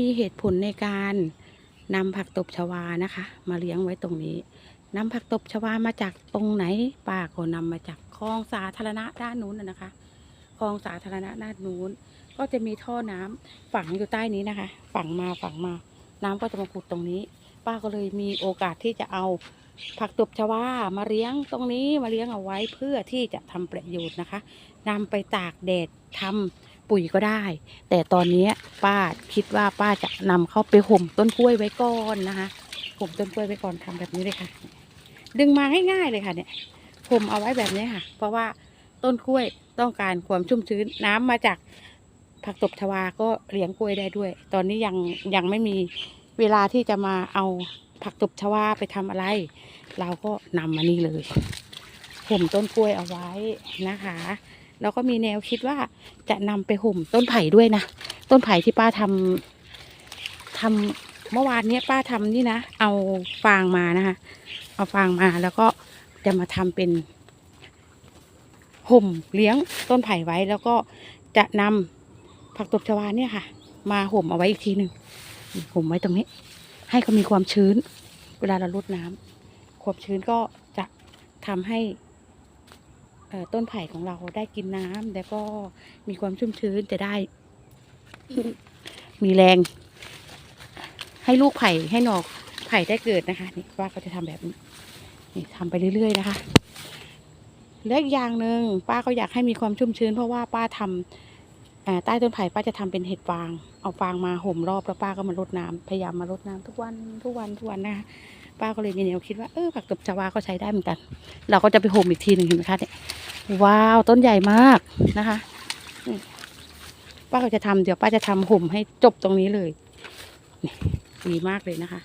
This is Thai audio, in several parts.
มีเหตุผลในการนำผักตบชวานะคะ มาเลี้ยงไว้ตรงนี้นำผักตบชวามาจากตรงไหนป้าก็นำมาจากคลองสาธารณะด้านนู้นนะคะคลองสาธารณะด้านนู้น ก็จะมีท่อน้ำฝังอยู่ใต้นี้นะคะ ฝังมาฝังมา น้ำก็จะมาผุดตรงนี้ ป้าก็เลยมีโอกาสที่จะเอาผักตบชวามาเลี้ยงตรงนี้มาเลี้ยงเอาไว้เพื่อที่จะทำประโยชน์นะคะนำไปตากแดดทำ ปุ๋ยก็ได้ แต่ตอนนี้ป้าคิดว่าป้าจะนำเข้าไปห่มต้นกล้วยไว้ก่อนนะคะห่มต้นกล้วยไว้ก่อนทำแบบนี้เลยค่ะ ดึงมาง่ายๆเลยค่ะเนี่ยห่มเอาไว้แบบนี้ค่ะ เพราะว่าต้นกล้วยต้องการความชุ่มชื้นน้ำมาจากผักตบชวาก็เลี้ยงกล้วยได้ด้วย ตอนนี้ยังยังไม่มีเวลาที่จะมาเอาผักตบชวาไปทำอะไร เราก็นำมานี่เลยห่มต้นกล้วยเอาไว้นะคะ แล้วก็มีแนวคิดว่าจะนำไปห่มต้นไผ่ด้วยนะต้นไผ่ที่ป้าทำทำเมื่อวานเนี้ยป้าทำนี่นะเอาฟางมานะคะเอาฟางมาแล้วก็จะมาทำเป็นห่มเลี้ยงต้นไผ่ไว้ แล้วก็จะนำผักตบชวาเนี่ยค่ะ มาห่มเอาไว้อีกทีหนึ่งห่มไว้ตรงนี้ ให้เขามีความชื้น เวลาเรารดน้ำความชื้นก็จะทำให้ ต้นไผ่ของเราได้กินน้ำแล้วก็มีความชุ่มชื้นจะได้ มีแรง ให้ลูกไผ่ให้หนอกไผ่ได้เกิดนะคะนี่ว่าก็จะทำแบบนี้นี่ทำไปเรื่อยๆนะคะและอีกอย่างหนึ่งป้าก็อยากให้มีความชุ่มชื้น เพราะว่าป้าทำเอ่อใต้ต้นไผ่ป้าจะทำเป็นเห็ดฟาง เอาฟางมาห่มรอบแล้วป้าก็มารดน้ำพยายามมารดน้ำทุกวันทุกวันทุกวันนะคะป้าก็เลยมีแนวคิดว่าเออผักตบชวาก็ใช้ได้เหมือนกัน เราก็จะไปห่มอีกทีหนึ่งเห็นไหมคะเนี่ย ว้าวต้นใหญ่มากนะคะป้าก็จะทำเดี๋ยวป้าจะทำห่มให้จบตรงนี้เลยดีมากเลยนะคะ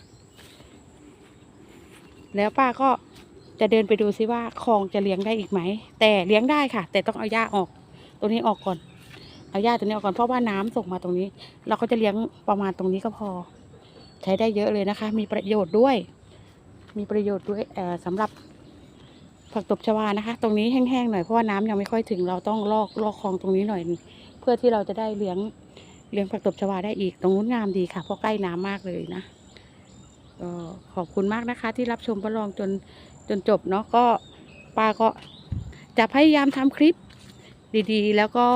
แล้วป้าก็จะเดินไปดูซิว่าคลองจะเลี้ยงได้อีกไหม แต่เลี้ยงได้ค่ะ แต่ต้องเอาหญ้าออก ตรงนี้ออกก่อน เอาหญ้าตรงนี้ออกก่อนเพราะว่าน้ำส่งมาตรงนี้ เราก็จะเลี้ยงประมาณตรงนี้ก็พอ ใช้ได้เยอะเลยนะคะ มีประโยชน์ด้วย มีประโยชน์ด้วยสำหรับ ผักตบชวานะคะ ตรงนี้แห้งๆหน่อยเพราะว่าน้ำยังไม่ค่อยถึงเราต้องลอกลอกคลองตรงนี้หน่อย เพื่อที่เราจะได้เลี้ยงเลี้ยงผักตบชวาได้อีกตรงนู้นงามดีค่ะ เพราะใกล้น้ำมากเลยนะก็ขอบคุณมากนะคะ ที่รับชมประลองจนจนจบเนาะก็ป้าก็จะพยายามทำคลิปดีๆ แล้วก็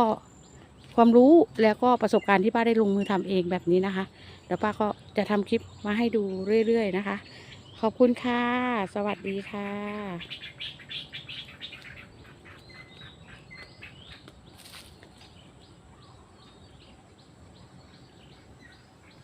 ความรู้แล้วก็ประสบการณ์ที่ป้าได้ลงมือทำเองแบบนี้นะคะ แล้วป้าก็จะทำคลิปมาให้ดูเรื่อยๆนะคะ ขอบคุณค่ะ สวัสดีค่ะ